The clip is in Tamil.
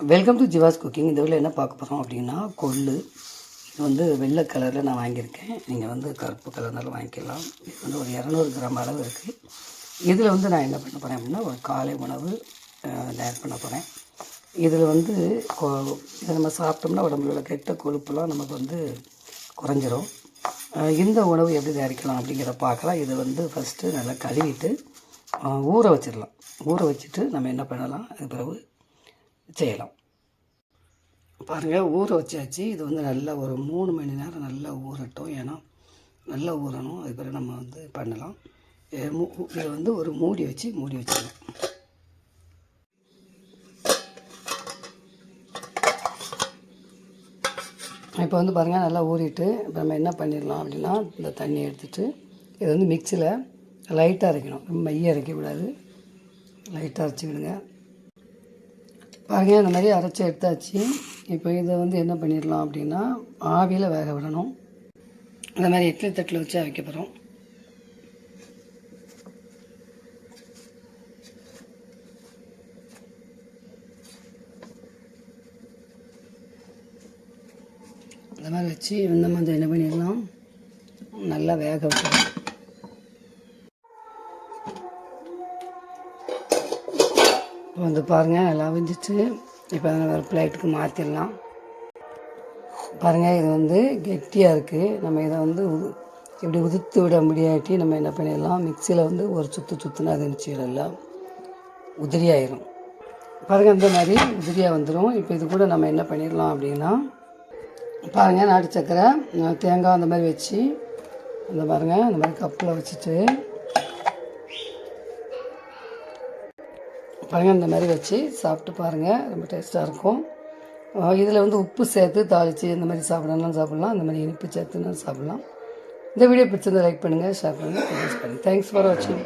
வெல்கம் டு ஜிவாஸ் குக்கிங் இந்த வீடியோ என்ன பார்க்க போகிறோம் அப்படின்னா கொள்ளு. இது வந்து வெள்ளை கலரில் நான் வாங்கியிருக்கேன். நீங்கள் வந்து கருப்பு கலர்னாலும் வாங்கிக்கலாம். இது வந்து ஒரு இரநூறு கிராம் அளவு இருக்குது இதில் வந்து நான் என்ன பண்ண போகிறேன் அப்படின்னா ஒரு காலை உணவு தயார் பண்ண போகிறேன் இதில் வந்து இதை நம்ம சாப்பிட்டோம்னா உடம்புல உள்ள கெட்ட கொழுப்புலாம் நமக்கு வந்து குறைஞ்சிரும். இந்த உணவு எப்படி தயாரிக்கலாம் அப்படிங்கிறத பார்க்கலாம். இதை வந்து ஃபஸ்ட்டு நல்லா கழுவிட்டு ஊற வச்சிடலாம். ஊற வச்சுட்டு நம்ம என்ன பண்ணலாம்? அது பிறகு செய்யலாம். பாருங்கள் ஊற வச்சாச்சு. இது வந்து நல்லா ஒரு மூணு மணி நேரம் நல்லா ஊறட்டும். ஏன்னா நல்லா ஊறணும். அது பிறகு நம்ம வந்து பண்ணலாம். இதை இதை வந்து ஒரு மூடி வச்சு மூடி வச்சிடலாம் இப்போ வந்து பாருங்கள் நல்லா ஊறிட்டு இப்போ நம்ம என்ன பண்ணிடலாம் அப்படின்னா இந்த தண்ணி எடுத்துட்டு இதை வந்து மிக்சியில் லைட்டாக அரைக்கணும். ரொம்ப மைய அரைக்கக்கூடாது. லைட்டாக அரைச்சி பாருங்க இந்த மாதிரி அரைச்சி எடுத்தாச்சு. இப்போ இதை வந்து என்ன பண்ணிடலாம் அப்படின்னா ஆவியில் வேக விடணும். இந்த மாதிரி இட்லி தட்டில் வச்சு வைக்க போகிறோம் இந்த மாதிரி வச்சு இந்த மாதிரி என்ன பண்ணிடலாம்? நல்லா வேக விட்டுறோம் இப்போ வந்து பாருங்கள் எல்லாம் வெந்துச்சு. இப்போ அதை ஒரு பிளேட்டுக்கு மாற்றிடலாம் பாருங்கள் இது வந்து கெட்டியாக இருக்குது நம்ம இதை வந்து இப்படி உதுத்து விட முடியாட்டி நம்ம என்ன பண்ணிடலாம்? மிக்சியில் வந்து ஒரு சுற்று சுற்றுனா அது நிச்சயம் உதிரியாயிரும் பாருங்கள் இந்த மாதிரி உதிரியாக வந்துடும் இப்போ இது கூட நம்ம என்ன பண்ணிடலாம் அப்படின்னா பாருங்கள் நாட்டு சக்கரை தேங்காய் அந்த மாதிரி வச்சு அந்த பாருங்கள் அந்த மாதிரி கப்பில் வச்சுட்டு பாருங்கள் இந்த மாதிரி வச்சு சாப்பிட்டு பாருங்கள் ரொம்ப டேஸ்ட்டாக இருக்கும். இதில் வந்து உப்பு சேர்த்து தாளித்து இந்த மாதிரி சாப்பிடலாம் சாப்பிட்லாம். இந்த மாதிரி இனிப்பு சேர்த்துனாலும் சாப்பிட்லாம். இந்த வீடியோ பிடிச்சிருந்தால் லைக் பண்ணுங்கள் ஷேர் பண்ணுங்கள் கமெண்ட்ஸ் பண்ணுங்கள் தேங்க்ஸ் ஃபார் வாட்சிங்